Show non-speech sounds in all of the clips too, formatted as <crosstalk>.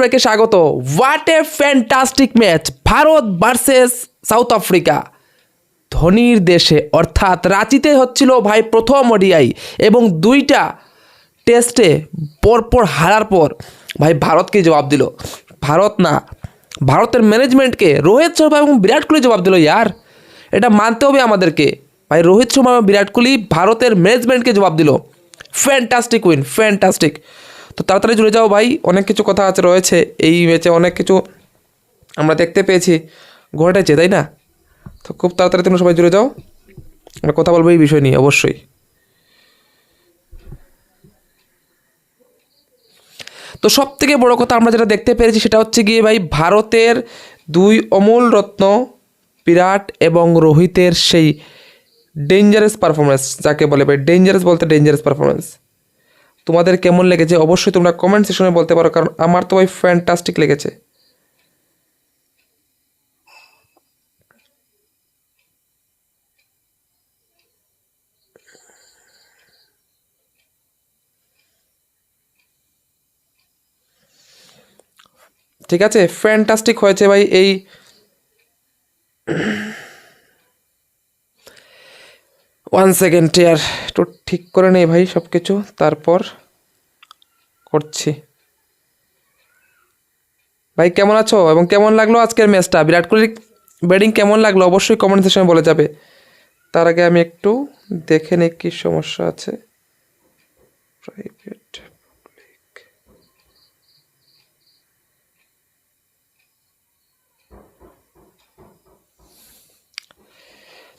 ভাইকে স্বাগত। What a fantastic match Bharat versus South Africa ধোনির দেশে, অর্থাৎ রাঁচিতে হচ্ছিল ভাই প্রথম ওডিআই এবং দুইটা টেস্টে পরপর হারার পর ভাই ভারতকে জবাব দিল। ভারত না, ভারতের ম্যানেজমেন্টকে রোহিত শর্মা এবং বিরাট কোহলি জবাব দিল ইয়ার। এটা মানতে হবে আমাদেরকে। ভাই রোহিত শর্মা এবং বিরাট কোহলি ভারতের ম্যানেজমেন্টকে জবাব দিল। ফ্যান্টাস্টিক উইন ফ্যান্টাস্টিক তো তাড়াতাড়ি জুড়ে যাও ভাই, অনেক কিছু কথা আছে, রয়েছে। এই ম্যাচে অনেক কিছু আমরা দেখতে পেয়েছি, ঘটেছে, তাই না? তো খুব তাড়াতাড়ি তোমরা সবাই জুড়ে যাও। আমরা কথা বলব এই বিষয় নিয়ে, অবশ্যই। তো সব থেকে বড় কথা আমরা যেটা দেখতে পেরেছি সেটা হচ্ছে গিয়ে ভাই, ভারতের দুই অমূল রত্ন, বিরাট এবং রোহিতের সেই ডেঞ্জারাস পারফরমেন্স যাকে বলে ভাই ডেঞ্জারাস বলতে ডেঞ্জারাস পারফরমেন্স তোমাদের কেমন লেগেছে অবশ্যই তোমরা কমেন্ট সেকশনে বলতে পারো, কারণ আমার তো ভাই ফ্যান্টাস্টিক লেগেছে। ঠিক আছে? ফ্যান্টাস্টিক হয়েছে ভাই এই ওয়ান সেকেন্ড ইয়ার একটু ঠিক করে নেই ভাই সব কিছু তারপর করছি। ভাই, কেমন আছো? এবং কেমন লাগল আজকের ম্যাচটা বিরাট কোহলির ব্যাটিং কেমন লাগল? অবশ্যই কমেন্ট সেকশনে বলে যাবে। তার আগে আমি একটু দেখে নিই কী সমস্যা আছে। প্রাইভেট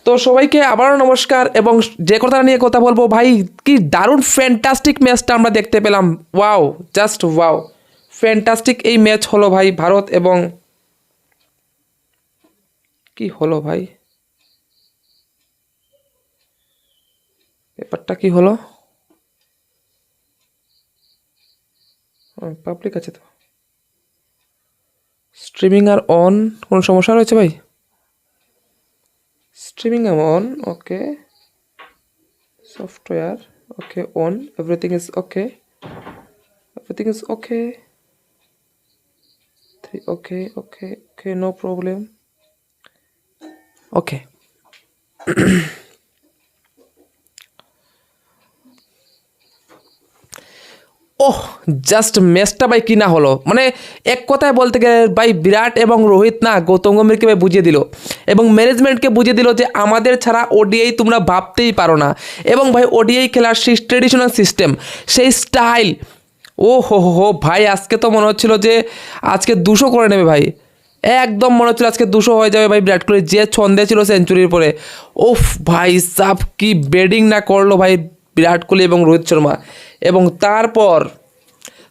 তো সবাইকে আবারও নমস্কার এবং যে কথাটা নিয়ে কথা বলব, ভাই, কি দারুণ ফ্যান্টাস্টিক ম্যাচটা আমরা দেখতে পেলাম। ওয়াও জাস্ট ওয়াও ফ্যান্টাস্টিক এই ম্যাচ হলো, ভাই, ভারত এবং কি হলো, ভাই? ব্যাপারটা কি হলো? পাবলিক আছে তো। স্ট্রিমিং আর অন কোনো সমস্যা রয়েছে, ভাই? Streaming I'm on okay. Software okay on. Everything is okay. Everything is okay. Three, okay okay okay no problem. Okay <clears throat> oh just ম্যাচটা ভাই কি না হলো? মানে এক কথায় বলতে গেলে ভাই বিরাট এবং রোহিত না গৌতম গম্ভীরকে ভাই বুঝিয়ে দিল। এবং ম্যানেজমেন্টকে বুঝিয়ে দিল যে আমাদের ছাড়া ওডিআই তোমরা ভাবতেই পারো না। এবং ভাই ওডিআই খেলার সেই ট্রেডিশনাল সিস্টেম সেই স্টাইল ও হো হো ভাই আজকে তো মনে হচ্ছিল যে আজকে দুশো করে নেবে ভাই। একদম মনে হচ্ছিল আজকে দুশো হয়ে যাবে ভাই বিরাট কোহলি, যে ছন্দে ছিল সেঞ্চুরির পরে। ওফ, ভাই সাব কি বেডিং না করল ভাই বিরাট কোহলি এবং রোহিত শর্মা। এবং তারপর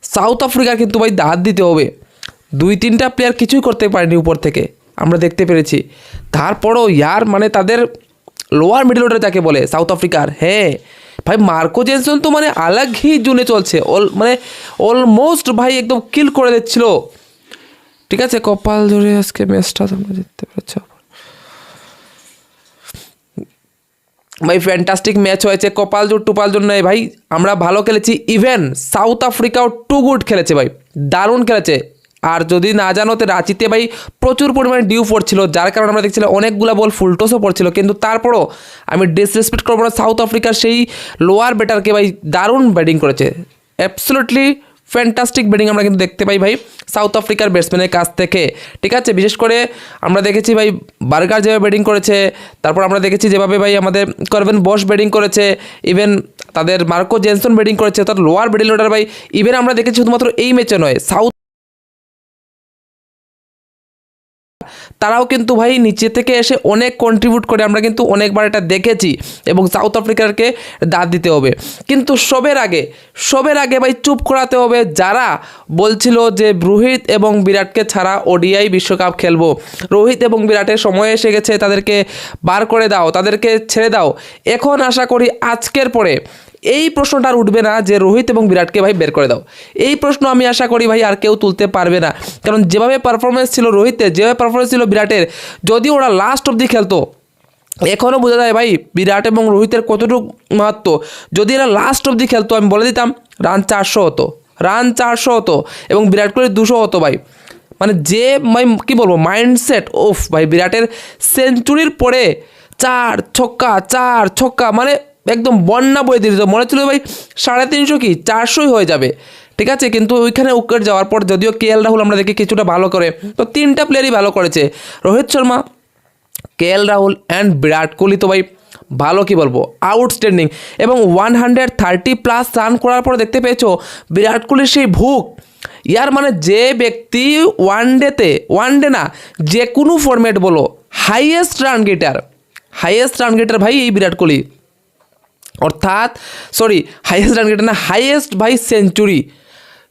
সাউথ আফ্রিকা কিন্তু ভাই দাঁত দিতে হবে। দুই, তিনটা প্লেয়ার কিছুই করতে পারেনি উপর থেকে। আমরা দেখতে পেরেছি। তারপরও ইয়ার মানে তাদের লোয়ার মিডল অর্ডার যাকে বলে, সাউথ আফ্রিকার হ্যাঁ। ভাই, মার্কো জেনসন তো মানে আলাগ হি জুনে চলছে। অল মানে অলমোস্ট ভাই একদম কিল করে দিচ্ছিল। ঠিক আছে, কপাল ধরে আজকে ম্যাচটা তোমরা জিততে পেরেছ। ভাই ফ্যান্টাস্টিক ম্যাচ হয়েছে কপাল জোর টুপাল জোর নয় ভাই। আমরা ভালো খেলেছি ইভেন সাউথ আফ্রিকাও টু গুড খেলেছে ভাই। দারুণ খেলেছে। আর যদি না জানো, তো রাঁচিতে ভাই প্রচুর পরিমাণে ডিউ পড়ছিল, যার কারণে আমরা দেখছিলাম অনেকগুলো বল ফুলটোসও পড়ছিল। কিন্তু তারপরও আমি ডিসরেসপেক্ট করব না সাউথ আফ্রিকার সেই লোয়ার ব্যাটারকে ভাই দারুণ ব্যাটিং করেছে। অ্যাবসোলুটলি ফ্যান্টাস্টিক ব্যাটিং আমরা কিন্তু দেখতে পাই ভাই সাউথ আফ্রিকার ব্যাটসম্যানের কাছ থেকে। ঠিক আছে? বিশেষ করে আমরা দেখেছি ভাই বার্গার যেভাবে ব্যাটিং করেছে, তারপর আমরা দেখেছি যেভাবে ভাই আমাদের করবেন বস ব্যাটিং করেছে ইভেন তাদের মার্কো জেনসন ব্যাটিং করেছে তার লোয়ার ব্যাটিং অর্ডার ভাই ইভেন আমরা দেখেছি শুধুমাত্র এই ম্যাচে নয় সাউথ তারাও কিন্তু ভাই নিচে থেকে এসে অনেক কন্ট্রিবিউট করে, আমরা কিন্তু অনেকবার এটা দেখেছি এবং সাউথ আফ্রিকারকে দাঁত দিতে হবে। কিন্তু সবের আগে সবের আগে ভাই চুপ করাতে হবে যারা বলছিল যে রোহিত এবং বিরাটকে ছাড়া ওডিআই বিশ্বকাপ খেলব। রোহিত এবং বিরাটের সময় এসে গেছে, তাদেরকে বার করে দাও, তাদেরকে ছেড়ে দাও। এখন আশা করি আজকের পরে এই প্রশ্নটা আর উঠবে না যে রোহিত এবং বিরাটকে ভাই বের করে দাও। এই প্রশ্ন আমি আশা করি ভাই আর কেউ তুলতে পারবে না। কারণ যেভাবে পারফরমেন্স ছিল রোহিতের, যেভাবে পারফরমেন্স ছিল বিরাটের যদি ওরা লাস্ট অবধি খেলতো এখনও বোঝা যায় ভাই বিরাট এবং রোহিতের কতটুকু মাহাত্ম। যদি এরা লাস্ট অবধি খেলতো, আমি বলে দিতাম রান চারশো হতো রান চারশো হতো এবং বিরাট কোহলি দুশো হতো ভাই। মানে যে ভাই, কী বলব মাইন্ডসেট ওফ ভাই, বিরাটের সেঞ্চুরির পরে চার ছক্কা চার ছক্কা মানে একদম বন্যা বয়ে দিয়েছিল মনে ছিল ভাই সাড়ে তিনশো কি? চারশোই হয়ে যাবে। ঠিক আছে? কিন্তু ওইখানে উইকেট যাওয়ার পর যদিও কে এল রাহুল আমরা দেখি কিছুটা ভালো করে, তো তিনটা প্লেয়ারই ভালো করেছে। Rohit Sharma, K L Rahul and Virat Kohli তো ভাই ভালো কি বলব? আউটস্ট্যান্ডিং এবং one hundred thirty plus run করার পর দেখতে পেয়েছ, বিরাট কোহলির সেই ভুক। ইয়ার মানে যে ব্যক্তি ওয়ান ডেতে ওয়ান ডে না, যে কোনো ফরম্যাট বলো highest run getter highest run getter ভাই এই বিরাট কোহলি। অর্থাৎ সরি হাইয়েস্ট রান গেটার না highest by century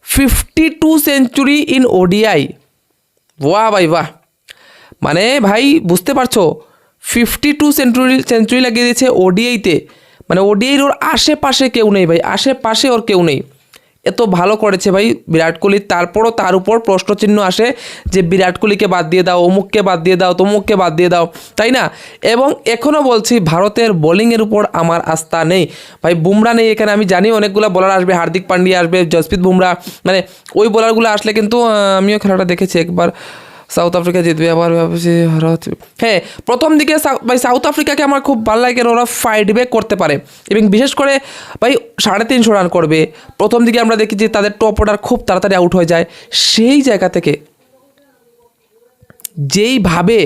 fifty two century in ODI বাহ ভাই, বাহ। মানে ভাই, বুঝতে পারছ? ফিফটি টু সেঞ্চুরি সেঞ্চুরি লাগিয়ে দিয়েছে ওডিআইতে মানে ওডিআইর ওর আশেপাশে কেউ নেই ভাই, আশেপাশে ওর কেউ নেই। এত ভালো করেছে ভাই বিরাট কোহলি। তারপরও তার উপর প্রশ্নচিহ্ন আসে যে বিরাট কোহলিকে বাদ দিয়ে দাও, অমুককে বাদ দিয়ে দাও, তমুককে বাদ দিয়ে দাও, তাই না? এবং এখনও বলছি ভারতের বোলিংয়ের উপর আমার আস্থা নেই। ভাই বুমরা নেই এখানে, আমি জানি অনেকগুলো বোলার আসবে, হার্দিক পান্ডিয়া আসবে, জসপ্রীত বুমরা মানে ওই বোলারগুলো আসলে কিন্তু আমিও খেলাটা দেখেছি একবার। সাউথ আফ্রিকা জিতবে, আবার ভাবছি হ্যাঁ প্রথম দিকে ভাই সাউথ আফ্রিকাকে আমার খুব ভালো লাগে ওরা ফাইট ব্যাক করতে পারে। এবং বিশেষ করে, ভাই, সাড়ে তিনশো রান করবে। প্রথম দিকে আমরা দেখি যে তাদের টপ অর্ডার খুব তাড়াতাড়ি আউট হয়ে যায়। সেই জায়গা থেকে যেইভাবে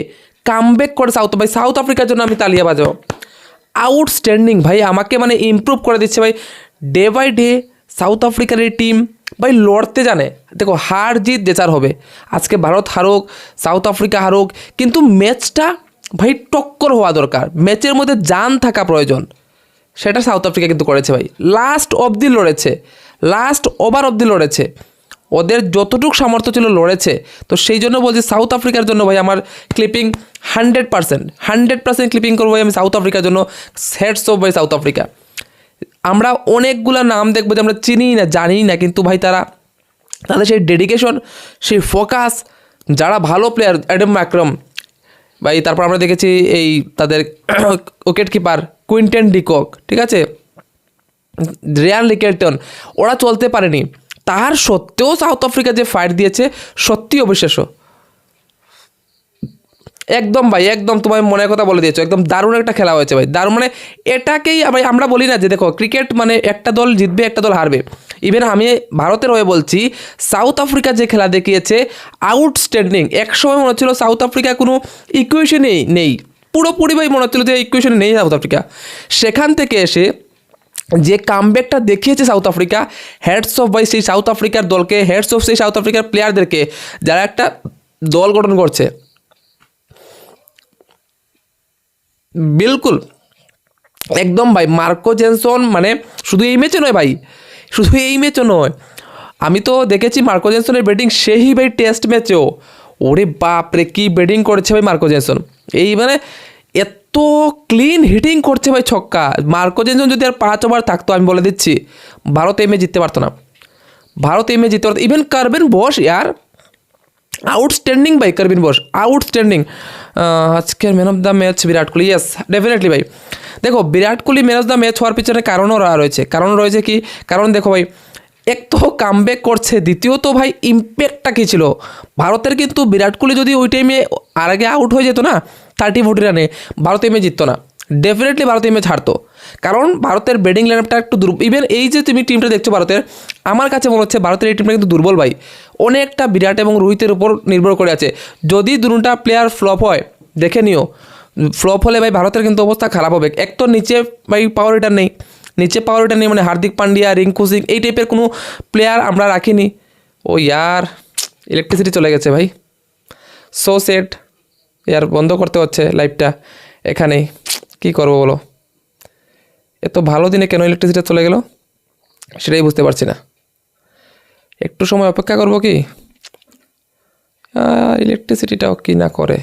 কামব্যাক করে সাউথ ভাই সাউথ আফ্রিকার জন্য আমি তালিয়া বাজাবো। আউটস্ট্যান্ডিং ভাই, আমাকে মানে ইমপ্রুভ করে দিচ্ছে, ভাই। ডে বাই ডে সাউথ আফ্রিকার এই টিম ভাই লড়তে জানে। দেখো হার জিত দেচার হবে। আজকে ভারত হারুক, সাউথ আফ্রিকা হারুক, কিন্তু ম্যাচটা ভাই টক্কর হওয়া দরকার। ম্যাচের মধ্যে জান থাকা প্রয়োজন। সেটা সাউথ আফ্রিকা কিন্তু করেছে ভাই। লাস্ট অবধি লড়েছে। লাস্ট ওভার অবধি লড়েছে। ওদের যতটুকু সামর্থ্য ছিল লড়েছে। তো সেই জন্য বলছি সাউথ আফ্রিকার জন্য ভাই আমার clipping hundred percent hundred percent clipping করব ভাই আমি সাউথ আফ্রিকার জন্য। হেডস অফ ভাই সাউথ আফ্রিকা। আমরা অনেকগুলো নাম দেখব যে আমরা চিনি না জানি না, কিন্তু ভাই তারা, তাদের সেই ডেডিকেশন সেই ফোকাস যারা ভালো প্লেয়ার অ্যাডম ম্যাক্রম ভাই তারপর আমরা দেখেছি এই তাদের উইকেট কিপার কুইন্টেন ডিকক ঠিক আছে? রিয়ান লিকেলটন ওরা চলতে পারেনি। তার সত্ত্বেও সাউথ আফ্রিকা যে ফাইট দিয়েছে সত্যি অবিশ্বাস্য। একদম ভাই, একদম তোমার মনের কথা বলে দিয়েছ, একদম দারুণ একটা খেলা হয়েছে ভাই। দারুণ মানে এটাকেই ভাই আমরা বলি না যে দেখো ক্রিকেট মানে একটা দল জিতবে, একটা দল হারবে। ইভেন আমি ভারতের হয়ে বলছি সাউথ আফ্রিকা যে খেলা দেখিয়েছে আউটস্ট্যান্ডিং একসময় মনে হচ্ছিল সাউথ আফ্রিকা কোনো ইকুয়েশনেই নেই পুরোপুরি ভাই মনে হচ্ছিল যে ইকুয়েশনে নেই সাউথ আফ্রিকা সেখান থেকে এসে যে কামব্যাকটা দেখিয়েছে সাউথ আফ্রিকা হেডস অফ বাই সেই সাউথ আফ্রিকার দলকে হেডস অফ সেই সাউথ আফ্রিকার প্লেয়ারদেরকে যারা একটা দল গঠন করছে বিলকুল। একদম ভাই, মার্কো জেনসন মানে শুধু এই ম্যাচে নয় ভাই, শুধু এই ম্যাচও নয়। আমি তো দেখেছি মার্কো জেনসনের ব্যাটিং সেই ভাই টেস্ট ম্যাচেও ওরে বাপরে কি ব্যাটিং করেছে ভাই মার্কো জেনসন। এই মানে এত ক্লিন হিটিং করছে ভাই ছক্কা। মার্কো জেনসন যদি আর পাঁচ ওভার থাকতো, আমি বলে দিচ্ছি, ভারত ম্যাচ জিততে পারতো না। ভারত ম্যাচ জিততে পারতো। ইভেন কারবেন বস, ইয়ার আউটস্ট্যান্ডিং ভাই করবিন বোস আউটস্ট্যান্ডিং আজকের man of the match Virat Kohli yes definitely ভাই। দেখো, Virat Kohli man of the match হওয়ার পিছনে কারণও রয়েছে। কারণ রয়েছে কি? কারণ দেখো ভাই, এক তো কামব্যাক করছে, দ্বিতীয়ত ভাই ইম্প্যাক্টটা কী ছিল? ভারতের কিন্তু বিরাট কোহলি যদি ওই টাইমে আর আগে আউট হয়ে যেত না থার্টি ফোর্টি রানে ভারত এমে জিততো না। ডেফিনেটলি ভারত এই ছাড়তো কারণ ভারতের ব্যাটিং লাইনআপটা একটু দুর্বল ইভেন এই যে তুমি টিমটা দেখছ ভারতের, আমার কাছে মনে হচ্ছে ভারতের এই টিমটা কিন্তু দুর্বল ভাই। অনেকটা বিরাট এবং রোহিতের উপর নির্ভর করে আছে। যদি দুটা প্লেয়ার ফ্লপ হয়, দেখে নিও। ফ্লপ হলে ভাই ভারতের কিন্তু অবস্থা খারাপ হবে। এক তো নিচে ভাই পাওয়ার রিটার নেই। নিচে পাওয়ার রিটার নেই মানে হার্দিক পান্ডিয়া, রিঙ্কু সিং, এই টাইপের কোনো প্লেয়ার আমরা রাখিনি। ও ইয়ার ইলেকট্রিসিটি চলে গেছে ভাই। সো সেট ইয়ার বন্ধ করতে হচ্ছে লাইভটা এখানেই। কী করব বলো? এত ভালো দিনে কেন ইলেকট্রিসিটি চলে গেল? সেটাই বুঝতে পারছি না। একটু সময় অপেক্ষা করব কি? ইলেকট্রিসিটিটাও কি না করে?